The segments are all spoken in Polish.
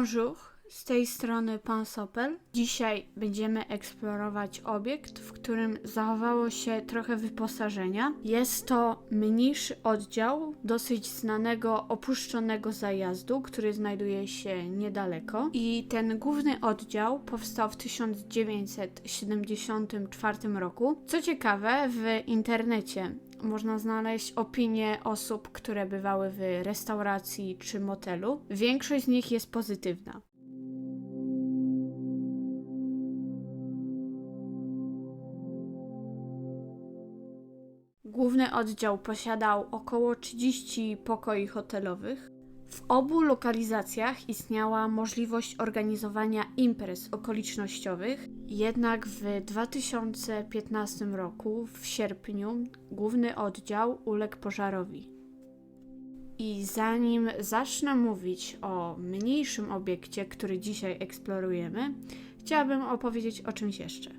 Bonjour, z tej strony Pan Sopel. Dzisiaj będziemy eksplorować obiekt, w którym zachowało się trochę wyposażenia. Jest to mniejszy oddział dosyć znanego opuszczonego zajazdu, który znajduje się niedaleko. I ten główny oddział powstał w 1974 roku. Co ciekawe, w internecie można znaleźć opinie osób, które bywały w restauracji czy motelu. Większość z nich jest pozytywna. Główny oddział posiadał około 30 pokoi hotelowych. W obu lokalizacjach istniała możliwość organizowania imprez okolicznościowych, jednak w 2015 roku, w sierpniu, główny oddział uległ pożarowi. I zanim zacznę mówić o mniejszym obiekcie, który dzisiaj eksplorujemy, chciałabym opowiedzieć o czymś jeszcze.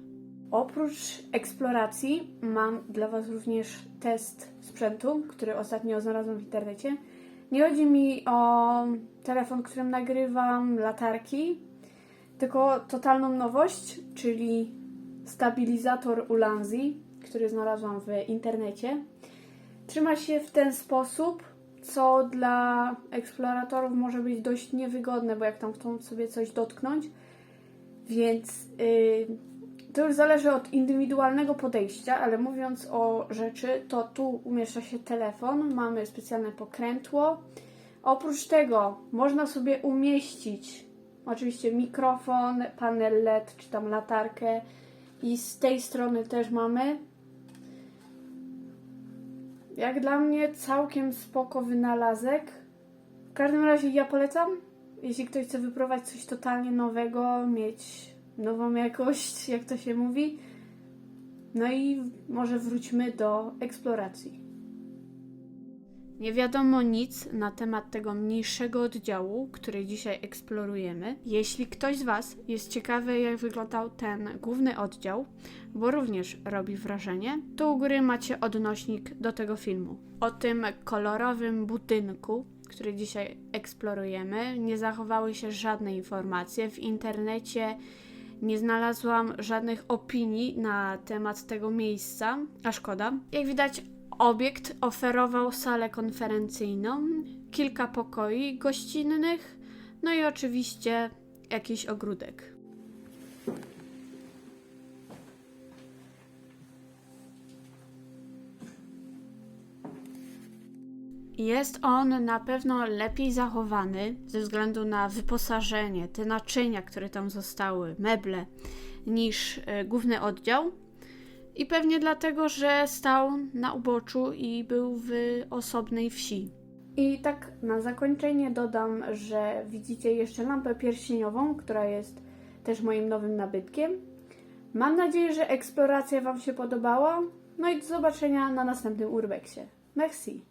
Oprócz eksploracji mam dla Was również test sprzętu, który ostatnio znalazłam w internecie. Nie chodzi mi o telefon, którym nagrywam, latarki, tylko totalną nowość, czyli stabilizator Ulanzi, który znalazłam w internecie. Trzyma się w ten sposób, co dla eksploratorów może być dość niewygodne, bo jak tam chcą sobie coś dotknąć, więc yy, to już zależy od indywidualnego podejścia, ale mówiąc o rzeczy, to tu umieszcza się telefon, mamy specjalne pokrętło. Oprócz tego można sobie umieścić oczywiście mikrofon, panel LED czy tam latarkę i z tej strony też mamy. Jak dla mnie całkiem spoko wynalazek. W każdym razie ja polecam, jeśli ktoś chce wypróbować coś totalnie nowego, mieć nową jakość, jak to się mówi. No i może wróćmy do eksploracji. Nie wiadomo nic na temat tego mniejszego oddziału, który dzisiaj eksplorujemy. Jeśli ktoś z Was jest ciekawy, jak wyglądał ten główny oddział, bo również robi wrażenie, to u góry macie odnośnik do tego filmu. O tym kolorowym budynku, który dzisiaj eksplorujemy, nie zachowały się żadne informacje. W internecie nie znalazłam żadnych opinii na temat tego miejsca, a szkoda. Jak widać, obiekt oferował salę konferencyjną, kilka pokoi gościnnych, no i oczywiście jakiś ogródek. Jest on na pewno lepiej zachowany ze względu na wyposażenie, te naczynia, które tam zostały, meble, niż e, główny oddział. I pewnie dlatego, że stał na uboczu i był w osobnej wsi. I tak na zakończenie dodam, że widzicie jeszcze lampę pierścieniową, która jest też moim nowym nabytkiem. Mam nadzieję, że eksploracja Wam się podobała. No i do zobaczenia na następnym urbexie. Merci.